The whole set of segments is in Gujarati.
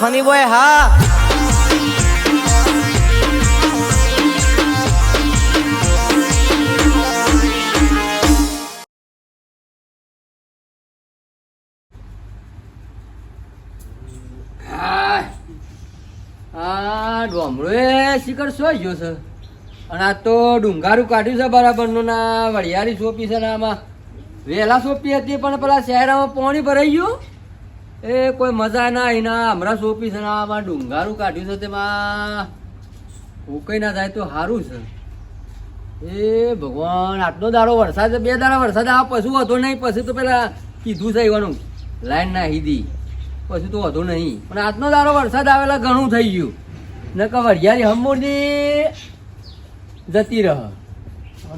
ફની બોય, હા. ડોમરો એ શિખર સોઈ ગયો છે. અને આ તો ડુંગારું કાઢ્યું છે બરાબરનું ના વડિયાળી સોંપી છે ને આમાં. વહેલા સોંપી હતી પણ પેલા શહેરામાં પાણી ભરાઈ ગયું. એ કોઈ મજા ના આવી ના, હમણાં સોંપી છે ને આમાં ડુંગારું કાઢ્યું છે તેમાં. ઉકાઈ ના થાય તો સારું છે. એ ભગવાન, આટલો દાડો વરસાદ, બે દાડા વરસાદ, આ પશુ હતો નહીં, પછી તો પેલા કીધું છે એવાનું લાઈન ના હીધી પછી તો હતો નહીં. પણ આજનો દાડો વરસાદ આવેલા ઘણું થઈ ગયું. નકર વરિયાળી હમુરની જતી રહ.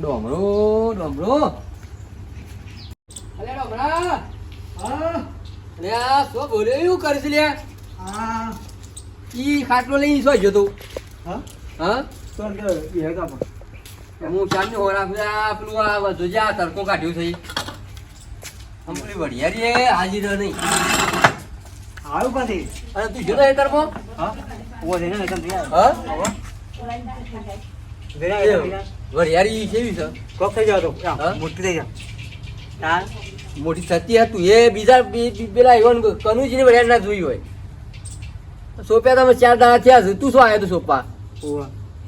ડોમરો ડોમરો. અલે ડોમરા અલે આ શું બોલ્યો એવું કરીશ લે. હા. ઈ ખાટલો લઈ શું ગયો હા? હા? તો અંદર હું ચાંદની હોરા આ પેલું આ વધુ જે આ તડકો કાઢ્યું છે એ હાજી રહ નહીં. આવું કાથી અરે તું જોતો એ તરફો હા? ઓ દેને ને હા? દેને કેવી છે? કોક થઈ જાવ તો? મોટી થઈ જા. હા મોટી થતી હતું. એ બીજા પેલા ઈવન કનુજીને વડિયાળી ના જોઈ હોય. સોપ્યા તમે ચાર દાડા થયા છે. તું શું આવ્યો તું સોપા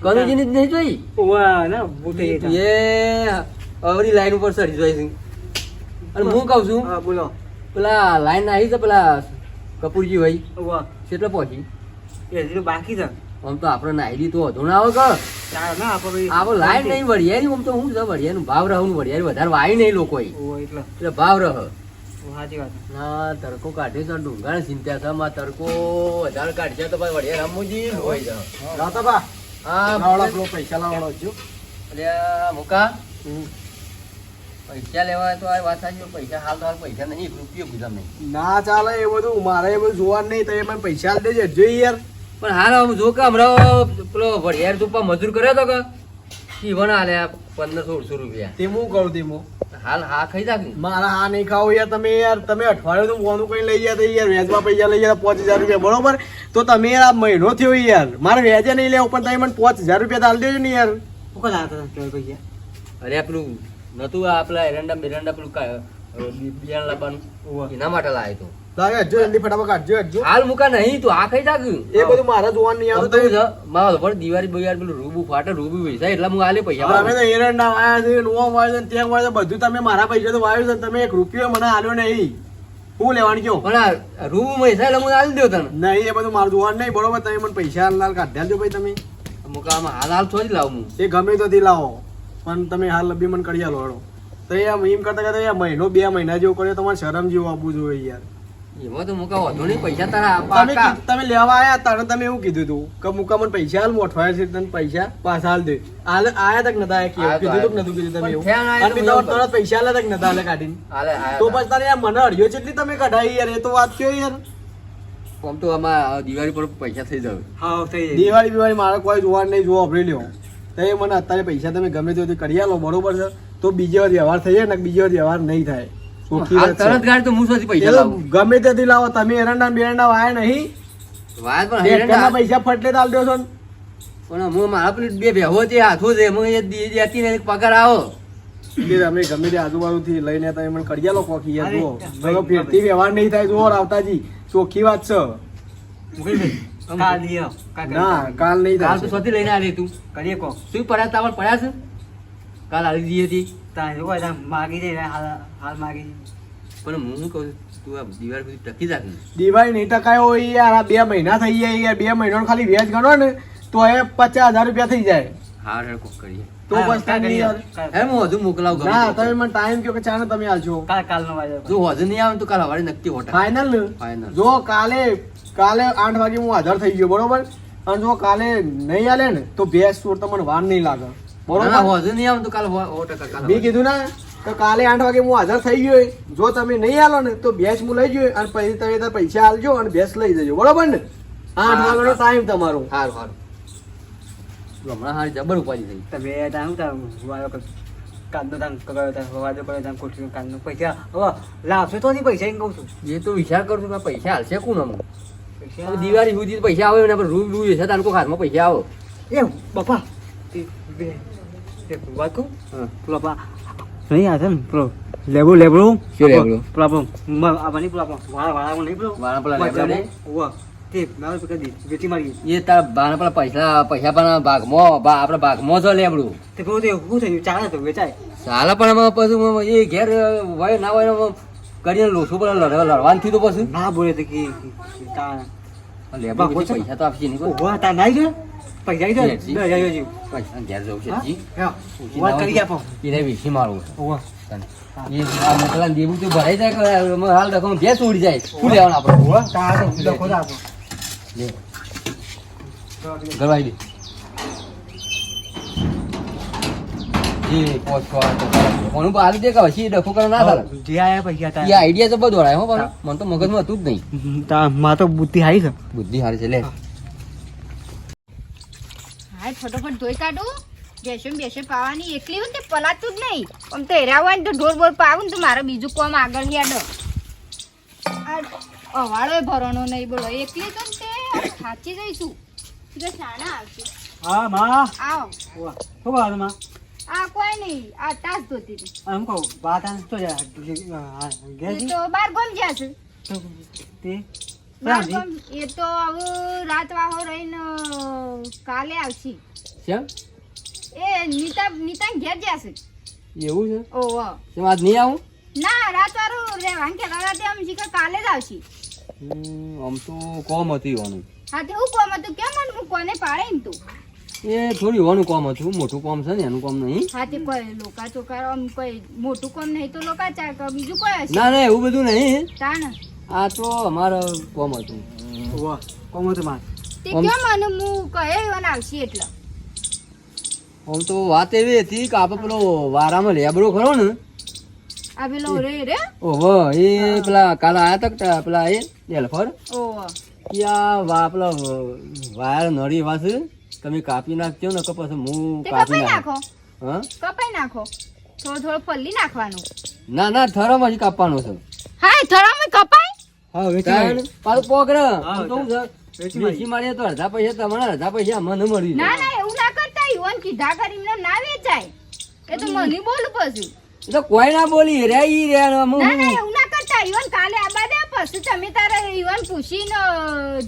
કનુજીની જ નહીં જોઈ? એ અવરી લાઈન ઉપર ચડી જોઈ છે. અને હું કહું છું બોલો. પેલા લાઈન આવી છે પેલા કપૂરજી ભાઈ. કેટલો પહોંચી? એ હજી તો બાકી છે. આમ તો આપણે નાઈ તો વધુ ના આવે કે આપણે લાઈન નહીં વડિયારી આમ તો શું છે વડિયાનું ભાવ રહું વડિયારી વધારે વાય નહીં લોકો એટલે. એટલે ભાવ રહ. ના તડકો કાઢ્યો છે ડુંગર ચિંતા છે માં તડકો વધારે કાઢશે તો ભાઈ વડિયા રમુજી હોય છે. રાતા બા. હા પૈસા લાવવાનો અરે આ મુકા. પૈસા લેવા તો આ વાત સાચી પૈસા હાલ તો પૈસા નહીં રૂપિયો કીધા નહીં. ના ચાલે એ બધું મારે એ બધું જોવાનું નહીં તો એ મને પૈસા દેજે જોઈ યાર. પણ હાલ આમ જો કે હમણાં પેલો વઢિયાર ચોપા મજૂર કર્યો તો કે ઈવન હાલે પંદર સોળસો રૂપિયા. તે હું કહું તે હાલ હા ખાઈ જાક મારા હા નહીં ખાવ યાર તમે યાર તમે અઠવાડિયું તો મોનું કઈ લઈ ગયા યાર વેજમાં પૈસા લઈ ગયા પાંચ હજાર રૂપિયા બરોબર? તો તમે યાર આ મહિનો થયો યાર મારે વેજે નહીં લેવું પણ તમે મને પાંચ હજાર રૂપિયા તો આલી દેજો ને યાર. શું કદા પૈસા? અરે પેલું નતું આ પેલા એરંડા બેરંડા પેલું કા- બિયારણ લાવવાનું એના માટે લાવ્યો તો. લાગે હજુ જલ્દી ફટાફટ કાઢજો હજુ હાલ મુકા નહીં તું આ ખાઈ એ બધું મારે જોવાનું નહીં આવતું તો મારો પણ દિવાળી બગાડ પેલું રૂબુ ફાટે રૂબુ વેચાય એટલે હું આલે પૈસા તમે તો એરંડા વાયા છે નોવા વાયા છે ત્યાં વાયા બધું તમે મારા પૈસા તો વાવ્યું છે તમે એક રૂપિયો મને આલ્યો નહીં. હું લેવાનું કયો પણ રૂબુ વેચાય એટલે હું આલી દઉં તને. નહીં એ બધું મારું જોવાનું નહીં બરોબર તમે મને પૈસા હાલ કાઢ્યા આલજો ભાઈ તમે. મુકામાં હાલ હાલ થોડી લાવું હું. એ ગમે તો લાવો પણ તમે હાલ લબી મને કરી આલો તો એમ કરતા કરતા મહિનો બે મહિના જેવું કર્યો તમારે શરમ જેવું આપવું જોઈએ યાર. એમાં તો મુકા વધુ નહીં પૈસા તારા તમે તમે લેવા આયા તારે તમે એવું કીધું તું કે મુકા મને પૈસા હાલ મોઠવાયા છે તને પૈસા પાછા હાલ દે. હાલ આયા તક નતા આયા કેવું? આયા તો કીધું તું નતું કીધું તમે એવું. અને તો બી એવું તમારે તરત પૈસા આલ્યા તક નતા આલ્યા કાઢીને. તો પછી તારે યાર મને અડ્યો જેટલી તમે કઢાઈ યાર એ તો વાત કયો યાર. આમ તો આમાં દિવાળી પર પૈસા થઈ જાવ હા થઈ દિવાળી બિવાળી મારે કોઈ જોવા નહીં જોવા આપણે લ્યો. તો એ મને અત્યારે પૈસા તમે ગમે તે કરી આલો બરોબર છે? તો બીજી વાર વ્યવહાર થઈ જાય ને બીજી વાર વ્યવહાર નહીં થાય. હાલ. તરત ગાડી તો હું શોધી પૈસા લાવું. ગમે ત્યાંથી લાવો તમે એરંડા ને બેરંડા વાયા નહીં. વાત પણ ના- પૈસા ફટલે તાલ દો છો પણ હું મારા પેલી બે ભેહો છે હાથો છે હું એ દેતી ને પગાર આવો. કે તમે ગમે તે આજુબાજુથી લઈને તમે મને કરી આલો કોકી યાર જુઓ વ્યવહાર નહીં થાય જુઓ રાવતાજી. ચોખ્ખી વાત છે. ના કાલ નહીં કાલ તો થાય લઈને આલી તું. કરીએ કો શું પડ્યા તાવણ પડ્યા છે? કાલ આવી જઈએ હતી તારે માગી હાલ હાલ માગી પણ હું શું કહું તું આ દિવાળી સુધી ટકી ને. દિવાળી નહીં ટકાયો હોય યાર આ બે મહિના થઈ જાય યાર બે મહિનાનું ખાલી વ્યાજ ગણો ને તો એ પચાસ હજાર રૂપિયા થઈ જાય. હા હાર કોક કરીએ. તો બસ કરીએ. યાર. હે હું હજુ મોકલાવ ગમે ના તમે મને ટાઈમ કયો કે ચાને તમે આવજો. કાલ કાલનો વાયદો કર. જો હજુ નહીં આવે તો કાલ હવારે નક્કી હોટા ફાઇનલ ને ફાઇનલ જો કાલે કાલે આઠ વાગે હું હાજર થઈ ગયો બરોબર? અને જો કાલે નહીં આલે ને તો ભેંસ ચોર તમને વાર નહીં લાગે. મેં કીધું ના તો કાલે આઠ વાગે હું હાજર થઈ ગયો જો તમે નહીં આલો ને તો ભેંસ હું લઈ ગયો અને પછી તમે પૈસા આલજો અને ભેંસ લઈ જજો. બરોબર ને? આઠ વાગ્યાનો. ટાઈમ તમારો. હારું હારું. હમણાં હારી જબર ઉપાડી થઈ. તમે કર. કાલનો તારે કર્યો કર્યો તારે ખોટ્યો કાલનો પૈસા. હવે લાવશો તો નહીં પૈસા એમ કહું છું. જે તો વિચાર કરું છું કે પૈસા હાલશે કોણ અમુક દિવાળી સુધી પૈસા આવે ને આપણે રૂ રૂ છે તારું હાથમાં પૈસા આવો. એ બાપા. બે વાત કહું. પેલો નહીં આ છે ને પેલો લેબડું લેબડું શું લેબડું? પેલો આપણો મ- આ બની પેલો આપણો વાળા વાળા નહીં પેલો? વાળા પેલા લેબડા? ઉવ્વ. તે મારે પકડી દી વેચી મારી એ તાર બાના પેલા પૈસા પૈસા પણ ભાગમાં બા આપણા ભાગમાં છે લેબડું. તે પેલું તે શું થયું? ચાલે તો વેચાય. સાલા પણ આમાં પછી એ ઘેર હોય ના હોય કરીને લોસો પર લડવા લડવાનું થયું તો પછી. ના બોલે તો કે લેબડું પૈસા તો આપશે નહીં. તા નાઈ ગયો? પૈસા આવી વેચી. ગયો જાય જાય પૈસા ઘેર જવું છે હા? જી. હા. વાત ના કરી આપો એને વીસી મારવું. ઉવ્વ. એ આ મોકલા ને દેવું તો ભરાઈ જાય કે હાલ ડખો ભેંસ ઉડી જાય શું લેવાનું આપણે ઉવ્વ, તા આ તો લખો તો આપો લે ગરવાઈ દે એ પોચ કો કોનું આવી દે કે પછી ડખો કરે ના થાય જે આયા પૈસા તા એ આઈડિયા તો બધો હો પણ મને તો મગજમાં હતું જ નહીં તા માં તો બુદ્ધિ હારી છે બુદ્ધિ હારી છે લે હા ફટોફટ ધોઈ કાઢું. બેસું બેસું પાવાની એકલી હોય ને તે પલાતું જ નહીં. આમ તો હેરા હોય ને તો ઢોર બોર પાવું ને તો મારે બીજું કોમ આગળ યાડો અવાળો ભરણો નહીં બોલો. એકલી તો તે સાચી જઈશું. શાણા આવશે. હા માં. આવો. શું વાતમાં? આ કોઈ નહીં. આ તાસ ધોતી હતી. એમ કહું વાત આમ તો. તો બાર ગમ ગયા તો તે? એ તો હવે રાત વાહો રહીને કાલે આવશે. કેમ? એ નીતા નીતા ઘેર છે. એવું છે? ઓહો કેમ આજ નહીં આવું? ના રાત વાળું રે વાંકે રાતે આમ શીખર કાલે જ આવશી. આમ તો કોમ હતું ઈવાનું હા તે હું કોમ હતું? કેમ મને હું કોને પાડે એમ તું? એ થોડી ઈવાનું કોમ હતું મોટું કોમ છે ને એનું કોમ નહીં. હા તે કોઈ લોકા ચોકાર આમ કોઈ મોટું કોમ નહીં તો લોકા ચાર બીજું કોઈ હશે? ના ના એવું બધું નહીં. તાણ. આ તો અમારો કોમ હતું. વાહ કોમ હતું માં તે કેમ મને હું કહે આવશે એટલે? આમ તો વાત એવી હતી કે આપણે પેલો વારામાં લેબડો ખરો ને? આ પેલો રે રે? ઓહો એ પેલા કાલે આયા તક પેલા એ એલફર ઓહો. કે વા પેલા વાયર નળી તમે કાપી નાખજો ને કે પછી હું કાપી નાખો. હા? કપાઈ નાખો? થોડો થોડો ફલ્લી નાખવાનું. ના ના થરામાં જ કાપવાનો છે. હા થોડામાં કપાય? હા વેચી મારી. પાછું પોકર. હા, વેચી મારીએ તો અડધા પૈસા તમારા અડધા પૈસા મને મળી ના ના એવું ના કરતા ઈવન કીધા કરીને ના વેચાય. એ તો મને બોલું પછી. તો કોઈ ના બોલી રે ઈ રે ના ના એવું ના કરતા. ઈવન કાલે આબા દે પછી તમે તારે ઈવન પૂછીને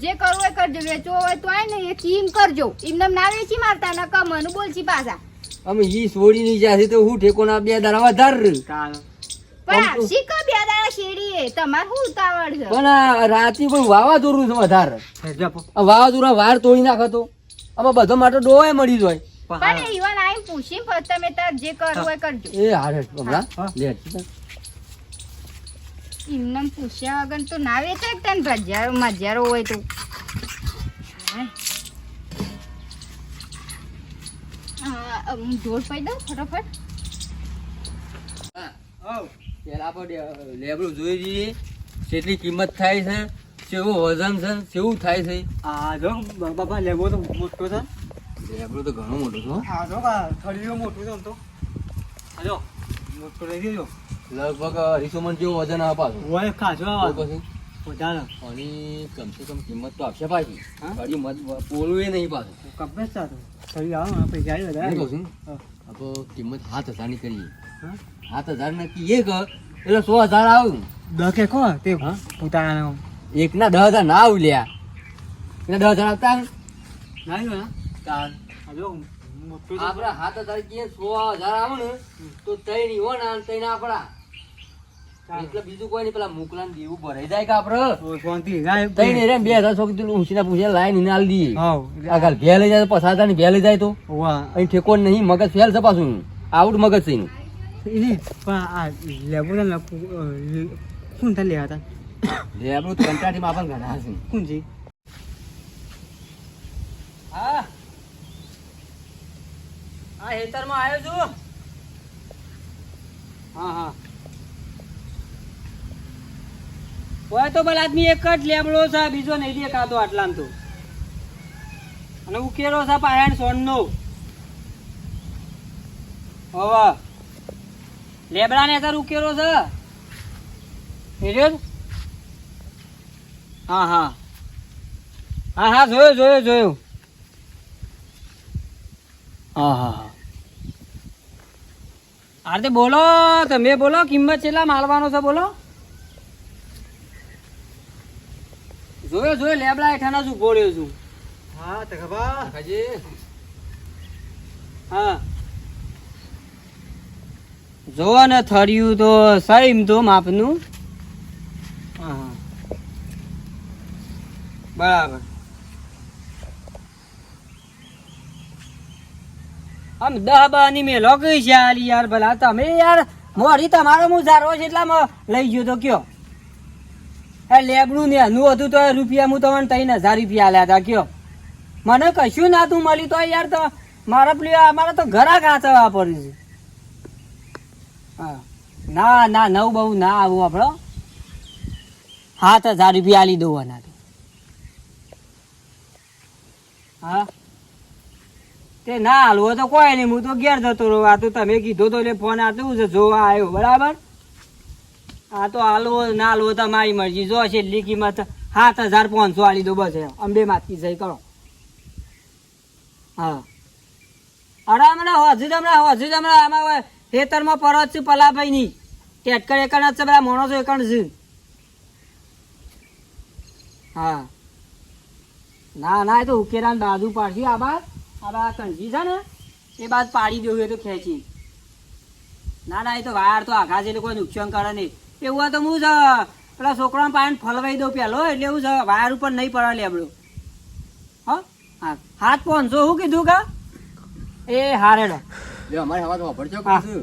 જે કરવું હોય કરજો વેચવો હોય તો આય ને એ કીમ કરજો. એમને ના વેચી મારતા ન ક મને બોલશી પાછા. અમે ઈ છોડી ની જાશે તો હું ઠેકો ના બે દાડા વધાર. પણ ક બે દાડા શેરીએ. તમારે શું ઉતાવળ છે? પણ રાતી કોઈ વાવાઝોડું છે વધારે. હે, વાવાઝોડા વાર તોડી નાખતો અમે બધો માટે ડોવાય મળી જાય. પણ હા. ઈવન આઈને પૂછી પછી તમે તાર જે કરવું હોય કરજો. એ હારે હમણાં? લે એમને પૂછ્યા વગર તો ના વેચાય તને ભજારો મજારો હોય તો. હાય. હા, અ, હું ઢોલ પાઈ દઉં ફટાફટ? પેલા આપણે લેબડું જોઈ જઈએ કેટલી કિંમત થાય છે કેવું વજન છે કેવું થાય છે. આ જો બાપા લેવો તો મોટો છે. લેબડું તો ઘણું મોટું છે હા. જો કા થળીઓ મોટું છે આમ તો. જો મોટો લઈ ગયો લગભગ અઢીસો મણ જેવો વજન આવે પાછું. ઓય ખાજો તો આ પછી? વધારે. આની કમસે કમ કિંમત તો આપશે પાછી? ગાડી મત પોલું એ નહીં પાછું. કમ્પ્લેટ સાથે થળી આવો પૈસા આવી વધારે. આપણે કિંમત સાત હજારની કરીએ. હા? સાત હજાર નક્કી એક એટલે સો હજાર આવું. દસ એક કો તે હા? પોતાનો એક ના દસ હજાર ના આવું લ્યા. એટલે દસ હજાર આપતા ને. ના ને. આ. આપડે સાત હજાર સો હજાર આવે ને તો અને ત્રણ આપડા. એટલે બીજું કોઈ નહીં પેલા મોકલા દેવું ભરાઈ જાય કે આપડે? શાંતિ ના રે બે હજાર સો કીધું ઊંચીના પૂછે હાવ. ભે લઈ જાય તો પસાર ને ભે લઈ જાય તો. અહીં ઠેકો નહીં મગજ ફેલ છે પાછું. આઉટ મગજ છે એનું. ini pak lebu dan aku pun tak lihat લે આપણું કંટાળીમાં આપણને ઘણા છે? હા. હા હેતરમાં આવ્યો છું. હા હા. હોય તો ભલે આદમી એક જ લેબડો છે બીજો નહીં દેખાતો આટલામાં તો. અને ઉકેલો છે પાયણ સોનનો. હવે. લેબડા ને અત્યારે ઉકેલો છે. છે? હા હા. હા હા, જોયું જોયું જોયું. હા હા હા. આરતી બોલો તમે બોલો કિંમત કેટલા માલવાનો છે બોલો. જોયો જોયો લેબડા હેઠાનો જ ઊભો રહ્યો છું. હા તો ખબર. કાકાજી હા. જોવો ને થર્યું તો સહીમ તો માપનું. હા. બરાબર. આમ દહ બાની મેલો કઈ છે આલી યાર ભલા તમે યાર. મોરી તમારો હું સારો છે એટલામાં લઈ ગયો તો કયો? એ લેબડું ને એનું હતું તો રૂપિયા હું તમને ત્રણ હજાર રૂપિયા આલ્યા હતા કયો? મને કશું ના તું મળી તો યાર તો મારા પેલી અમારા તો ઘરા કાચા વાપર્યું છે. હા. ના ના, નવ બહુ ના આવું આપણો સાત હજાર રૂપિયા આલી દઉં આના હા? તે ના હાલવો તો કોઈ નહીં, હું તો ઘેર જતો રહું. આ તો તમે કીધું તો એટલે ફોન આતું છે? જોવા આવ્યો, બરાબર? આ તો હાલવો, ના હાલવો તમારી મરજી. જો છે એટલી કિંમત, સાત હજાર પાંચસો આલી દો બસ અંબે માતી સહી કરો. હા. અરે હમણાં હજુ હમણાં હજુ હમણાં આમાં ખેતરમાં પરત છે પલાભાઈ ની ટેટકર એકણ જ છે, બધા માણસો એકણ છે. હા. ના ના, એ તો ઉકેરા બાજુ પાડશું આ બાદ આ કંજી છે ને એ બાદ પાડી દેવું એ તો ખેંચી. ના ના એ તો વાર તો આઘા છે કોઈ નુકસાન કરે નહીં. એવું હોય તો હું છે પેલા છોકરા પાણી ફલવાઈ દઉં પેલો એટલે એવું છે વાયર ઉપર નહીં પડે લેબડું હા? હા. હાથ પહોંચો શું કીધું કા? એ હારેડો. લે અમારે હવા તો વાપરજો. કશું.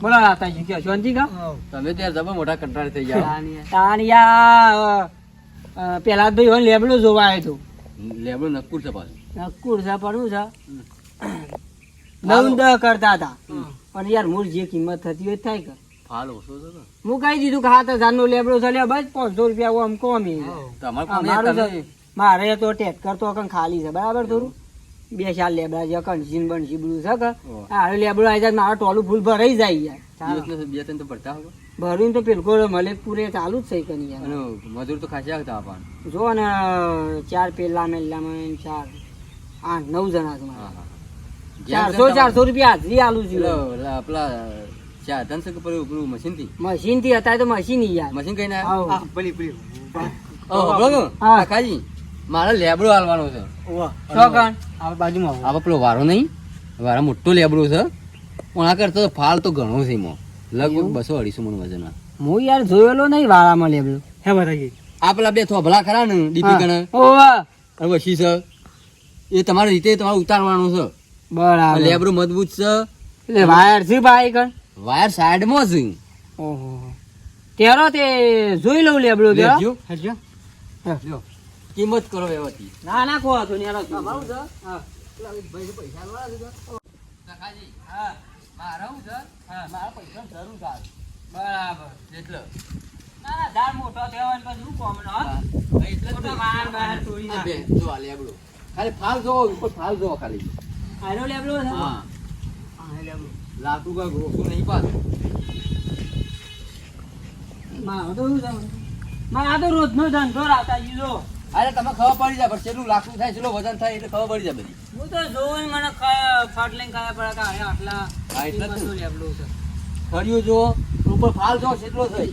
બોલો રાતાજી કયો શાંતિ કા તમે ત્યાં જબો મોટા કંટાળ થઈ ગયા તાણિયા પેલા ભાઈ હોય લેબડું જોવા આવ્યો તો. લેબડું નક્કુર છે પાછું. નક્કુર છે પણ શું છે નવ દહ કરતા હતા. પણ યાર મૂળ જે કિંમત થતી હોય થાય કે. ફાલ ઓછો છે હું કહી દીધું કે હાથ હજાર નો લેબડો છે લે બસ પાંચસો રૂપિયા આમ કોમી કોને મારું તો ટેક્ટર તો કણ ખાલી છે બરાબર થોડું? બે ચાર લેબડા છે કણસીન બન બધું છે કે. આ લેબડો આવી જાય મારા ટોલું ફૂલ ભરાઈ જાય યાર. બે ત્રણ તો ભરતા હોય ભરીને તો પેલકો પૂરે ચાલુ જ છે કે નહીં યાર. મજૂર તો ખાસી આવતા આપણને જો ને ચાર પેલા મેલામાં ચાર. આઠ નવ જણા છે મારા. હા હા ચારસો ચારસો રૂપિયા હાજરી આલું છું પેલો પેલા પેલા સાધન છે પેલું પેલું મશીનથી? મશીનથી હતા તો મશીન યાર. મશીન કઈ ના આવો. પેલી પેલી. હા. કાકાજી મારે લેબડો હાલવાનો છે. સો ગણ આ બાજુમાં આ પેલો વારો નહીં? વારો મોટો લેબડો છે. પણ આ કરતો ફાલ તો ઘણો છે એમાં. લગભગ બસો અઢીસો મણ વજન આ. હું યાર જોયેલો નહીં વાળામાં લેબડો. હે બતાવી આ પેલા બે થોભલા ખરા ને ડીપી કણે? ઓવા અને વસી છે. એ તમારી રીતે તમારે ઉતારવાનું છે. બરાબર. લેબડો મજબૂત છે. એટલે વાયર છે ભાઈ કણ? વાયર સાઈડમાં છે. ઓહો. તેરો તે જોઈ લઉં લેબડું તે લેજો. જો કિંમત કરો એવાથી. ના ના કો તો નેરો તમારું છે. હા. કાકાજી હા મારા હું છે? હા મારા પૈસા જરૂર છે. બરાબર એટલે. ના ના ઝાડ મોટો થયો પછી શું કોમનો હા? એટલે મોટો બહાર નાખે. જો આ લેબડો ખાલી ફાલ જોવો ઉપર ફાલ જોવો ખાલી. આનો લેવલો છે? હા. હા લેબડો લાકડું કા ઓછું નહીં પાછું. માં તો શું જાવમાં આ તો રોજનો ધંધો રાતા જો અરે તમે ખબર પડી જાય પણ કેટલું લાકડું થાય કેટલું વજન થાય એટલે ખબર પડી જાય બધી. હું તો જોઉં મને ફાટ લઈને ખાયા પડે કે અરે આટલા હા, એટલે લેબલું. છે. ફળિયું જો ઉપર ફાલ જો કેટલો થઈ.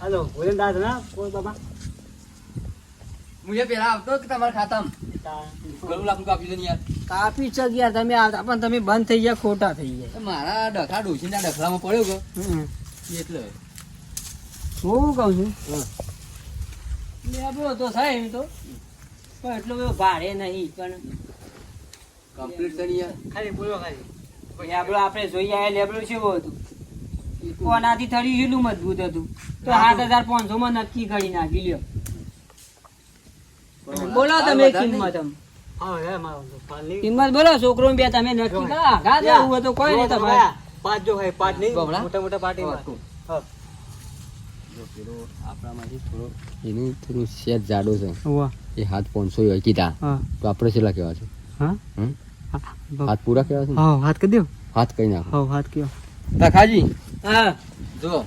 હાલો ભોજન દાદા ના? કોઈ બાબા એ પેલા આવતો કે તમારા ખાતામાં ઘણું લાકડું કાપી દે ને યાર. કાપી છે યાર તમે આવતા પણ તમે બંધ થઈ ગયા ખોટા થઈ ગયા. મારા ડખા ડોસીના ડખલામાં પડ્યો ગયો એટલે. હું કહું છું? હા. તો થાય એમ તો. પણ એટલો બધો ભાડે નહીં પણ કમ્પ્લીટ થઈ યાર. ખાલી બોલો ખાલી. લેબડો આપણે જોઈ આવ્યા લેબડો કેવું હતું? કોનાથી થડી એટલું મજબૂત હતું? તો સાત હજાર પાંચસો માં નક્કી કરી નાખી લ્યો. બોલો તમે કિંમત એમ. હા હે મારો તો પાલી કિંમત બોલો છોકરો બે તમે નક્કી કરો ઘા દેવું તો કોઈ નહીં તમારે. પાંચ જો ખાય પાંચ નહીં બબડા? મોટા મોટા પાર્ટી એનું થોડું સેજ જાડો છે. એ હાથ પાંચસો હોય કીધા તો આપણે છેલ્લા કેવા છે? હા? હમ? હાથ પૂરા કેવા છે? હાથ કરી દો. હાથ કઈ નાખો. હાથ કયો હા. જો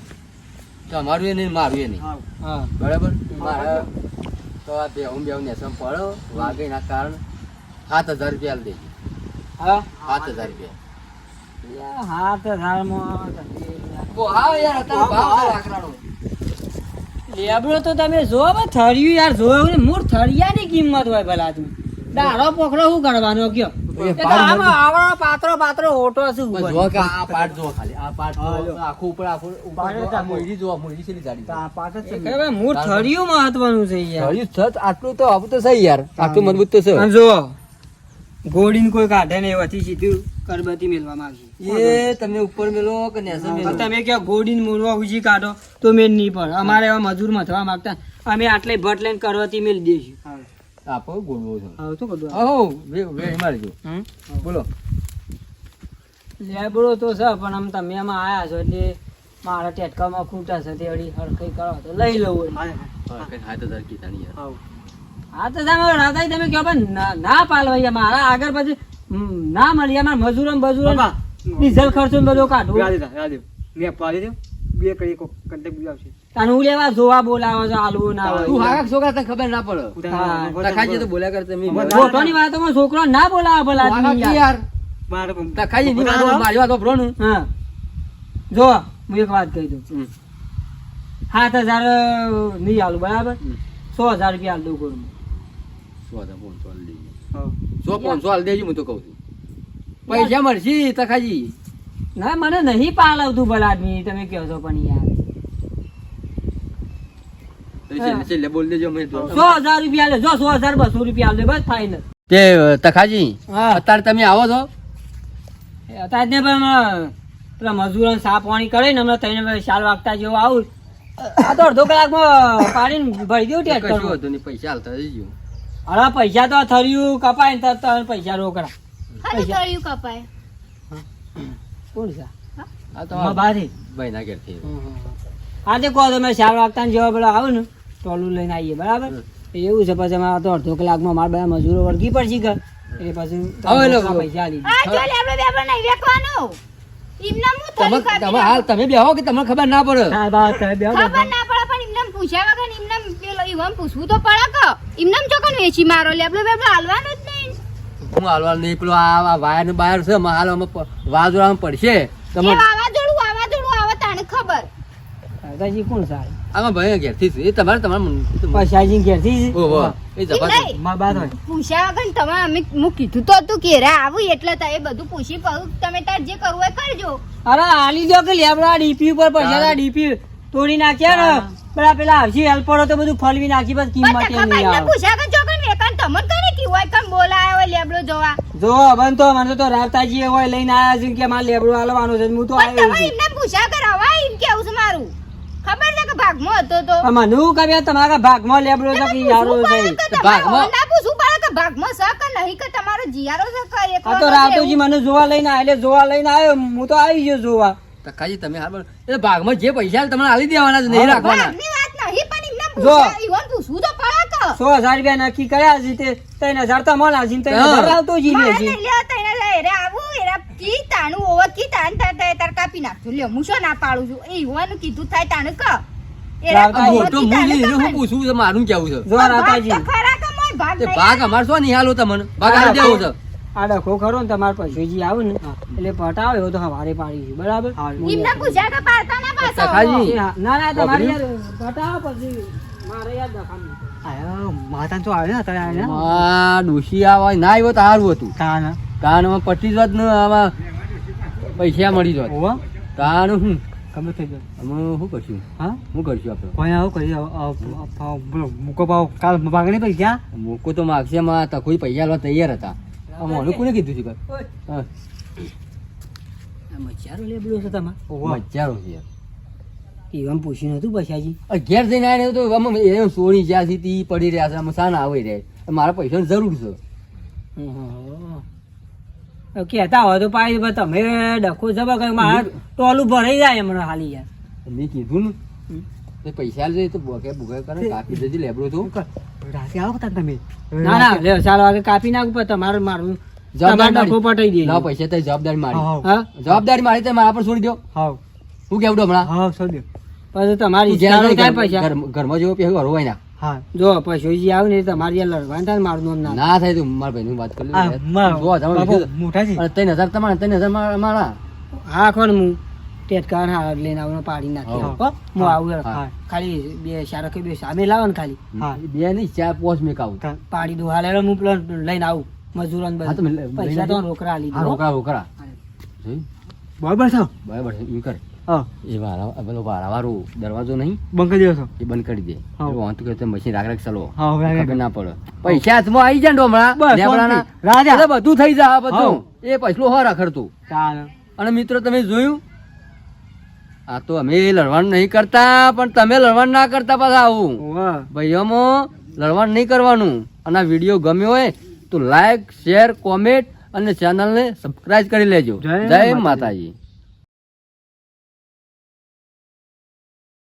તમારું એ નહીં મારું એ નહીં. હા. હા બરાબર મારા તો આ બેહું બેહું નેસમ પડો વાગે ના કારણ સાત હજાર રૂપિયા દે હા? સાત હજાર રૂપિયા. હાથ હજારમાં ઓ હા યાર અત્યારે ભાવ છે લેબડો તો તમે જો થળિયું યાર જોયું ને મૂળ થળિયાની કિંમત હોય ભલા તમે દાડો પકડો શું કરવાનો કયો? આવડો પાત્રો પાત્રો ઓટો શું બસ કે આ પાટ જુઓ ખાલી. આ પાટ જુઓ. હા, જો. આખું ઉપર આખું ઉપર પાટ જુઓ. જ આ આખું. મોયડી જુઓ મોયડી છેલ્લી જાડી આ પાટ છે ખબર મૂળ થળિયું મહત્વનું છે યાર. થળિયું છત આટલું તો આવું તો સહી યાર. આટલું મજબૂત તો છે. જો ગોળીને કોઈ કાઢે ને એવાથી સીધું કરબતી મેલવા માંગી એ તમે ઉપર મેલો કે નેસે મેલો? તમે કે ગોળીને મોરવા ઉજી કાઢો તો મેં નહીં પડે. અમારે એવા મજૂર મથવા માંગતા અમે આટલે ભટ લઈને કરવાથી મેલ દઈશું. આપો ગોળવો છો. હા શું કરું આહો વે વે મારજો હમ? બોલો. લેબડો તો છે પણ આમ તમે એમાં આયા છો એટલે મારા ટેટકામાં ખૂટા છે તે અડી હરખઈ કરો તો લઈ લઉં. હા કઈ હાથ હજાર કીધા નહીં યાર. હા. તો તમે રાધાઈ તમે કહો પણ ના- ના પાલવાઈ મારા. આગળ પછી ના મળી અમારે મજૂરો ને ડીઝલ ખર્ચો ને બધું કાઢવું. મેં પાડી દઉં બે કઈ કોક કંટેક બીજો આવશે. અને હું લેવા જોવા બોલાવો છો આલવું ના તું હાક છોકરા તને ખબર ના પડે? તખાજી તો બોલ્યા કરતે મી ફોટોની વાતોમાં છોકરો ના બોલાવે ભલા યાર. તખાજી ની વાતો મારી વાત વાપરો હા. જો હું એક વાત કહી દઉં. સાત હજાર નહીં આલું બરાબર? સો હજાર રૂપિયા આલ દઉં કરું સો હજાર પાંચસો આલી દેજો સો પાંચસો આલી દેજો હું તો કહું છું. પૈસા મળશે તખાજી ના મને નહીં પાલવતું ભલા આદમી તમે કહો છો પણ યાર. તખાજી અત્યારે તમે આવો છો? અત્યારે પણ પેલા મજૂરો સાફ પાણી કરે ને હમણાં તઈને શાલ વાગતા જેવો આવું. આ તો અડધો કલાકમાં પાડીને ભરી દઉં નહીં પૈસા હાલતા જઈજો હવે પૈસા તો થર્યું કપાય ને તો પૈસા રોકડા. કપાય. કોણ છે? આ તો માં બારી ભાઈ. ના ઘેરથી. આજે કહો તમે ચાર વાગતા જેવા પેલા આવો ને. ટોલું લઈને આવીએ બરાબર? એવું છે પછી અમારે તો અડધો કલાકમાં મારા બધા મજૂરો વળગી પડશે પછી હવે પૈસા હું તમે હાલ તમે બેહો કે તમને ખબર ના પડે? હા, બા, તમે બેહો ને. ખબર ના પડે પણ એમને પૂછ્યા વગર એમને પેલો ઈવન પૂછવું તો પડે કે. એમને ચોકન વેચી મારો બેબડો હાલવાનો જ નહીં. હું હાલવા નહીં પેલો આ આ વાયર ને બાયર છે માં હાલવામાં પડશે. તમે વાવાઝોડું વાવાઝોડું આવે તાને ખબર દાદાજી કોણ સાહેબ આમાં ભાઈ ઘેરથી છે. એ તમારે તમારે પૈસાજી ઘેરથી જ? ઓહો, એ ઈ માં બાદ હોય. પૂછ્યા વગર તમે અમે હું કીધું તો તું કે રે આવું એટલે તા એ બધું પૂછી પાછું તમે તાર જે કરવું એ કરજો. અરે આલી દો કે લેબડા ડીપી ઉપર પૈસા ડીપી તોડી નાખ્યા ને. પેલા પેલા આવશે હેલ્પરો તો બધું ફળવી નાખી બસ કિંમત નહીં આવે. પૂછ્યા વગર ચોકન વેકાન તમન કરે કે હોય? કમ બોલાય હોય લેબડો જોવા? જો બન તો મને તો રાવતાજી હોય લઈને આયા છે કે મારે લેબડો હાલવાનો છે હું તો આવ્યો તમે એમને પૂછ્યા કરાવા એમ કેવું છે મારું? ખબર છે કે ભાગમાં હતો તો? મને હું કહ્યું તમારા ભાગમાં લેબડો છે કે યારો છે? ભાગમાં- ના પૂછવું પડે કે ભાગમાં છે કે નહીં કે તમારો જીયારો છે કે એકલો આ તો રાવતોજી મને જોવા લઈને આવ્યા જોવા લઈને આવ્યો હું તો આવી ગયો જોવા. તખાજી તમે હાલ. એ ભાગમાં જે પૈસા છે તમને આલી દેવાના છે નહીં રાખવાના. વાત નહીં પણ જો. પૂછ્યા ઈવન પૂછવું તો પડે કે? સો હજાર રૂપિયા નક્કી કર્યા છે તે ત્રણ હજાર તો મળ્યા છે ને ત્રણ. હજાર લે નહીં લે, કી તાણું ઓવર કી તાણ થાય થાય તાર કાપી નાખજો. લ્યો, હું શું ના પાડું છું? એ હોવાનું કીધું થાય તાણ ક. ભાગ તો ખરા કે મોય? ભાગ તે નહીં ભાગ અમારે શું નિહાલો તમને ભાગ આલી દેવો છે. આ ડખો ખરો ને તમારે પૈસોજી આવે ને એટલે પટાવે તો હવારે પાડી બરાબર? એમને યાદ પૂછ્યા પાડતા ના પાછો. તખાજી. એ હા, ના ના તમારે યાર પટાવો પછી મારે યાદ દખાનું માતા તો આવે ને અત્યારે આ ડોશી આવા ના આવ્યો તો સારું હતું. કાન? કાનમાં પટી જ ને આમાં પૈસા મળી જાય તારું શું? હું થઈ જાય અમે શું કરશું? હા? શું કરશું આપણે? કોઈ આવું કરી મૂકો ભાવ કાલ માગણી પૈસા? મૂકો તો માગશે માં તકોઈ પૈસા લેવા તૈયાર હતા. આ કોને કીધું છે ભાઈ? મચ્છારો લેબડો છે તમારે. ઓવા છે. યાર. એમ પૂછ્યું નતું પૈસાજી અગિયાર ઘેર જઈને આવ્યો તો આમાં એ સોની જ્યાં તી પડી રહ્યા છે આમાં સાના આવી રહ્યા મારા પૈસાની જરૂર છે. કેતા હોય તો પાડી તમે ડખો જબર કઈ મારા ટોલું ભરાઈ જાય હમણાં હાલી યાર મેં કીધું ને. પૈસા આલજે તો બોકે બોકે કરે કાપી દેજે લેબડો તો. રાતે આવો તા તમે. ના ના લે ચાલો આગળ કાપી નાખું પણ તમારે મારું જવાબદાર ડખો પટાઈ દે ના પૈસા તો જવાબદારી મારી. હા? જવાબદારી મારી તો મારા પર છોડી દો હા હું કેવડો હમણાં? હા સર પછી તમારી ઘરમાં જેવો પહેલો હરવાય ના. હા જો પશુજી આવે ને તમારી યાર લડવાનું થાય ને મારું નામ ના ના થાય તું મારા ભાઈની વાત કરી હા, મારો. જો તમે બાપુ, બીજું- મોટા ત્રણ હજાર તમારા ત્રણ હજાર મારા- મારા. હા કોણ હું. ટેટકાર હા લઈને આવું પાડી નાખી હો. હું આવું ખાલી બે શારા કે બે સામે લાવો ને ખાલી. હા. બે નહીં ચાર પોચ મેક આવું પાડી દો હાલે હું લઈને આવું. મજૂરો હા પૈસા તો રોકડા રોકડા. રોકડા બરાબર છે? બરાબર છે એમ કરે. હા. એ વાળા પેલો વાળાવાળું દરવાજો નહીં? બંધ કરી દેશો એ બંધ કરી દે. હા. તો કે મશીન રાખ રાખ ચલો. હા ખબર ના પડે. પૈસા હાથમાં આવી જાય. શાંતિ. રાજા. બધું થઈ જાય બધું. એ પૈસલો હો રખડતું અને મિત્રો તમે જોયું? આ તો અમે લડવાનું નહીં કરતા પણ તમે લડવાનું ના કરતા પાછા આવું. ભાઈ ભાઈઓમાં લડવાનું નહીં કરવાનું. અને આ વીડિયો ગમ્યો હોય તો લાઈક શેર કોમેન્ટ અને ચેનલને સબસ્ક્રાઇબ કરી લેજો. જય. માતાજી.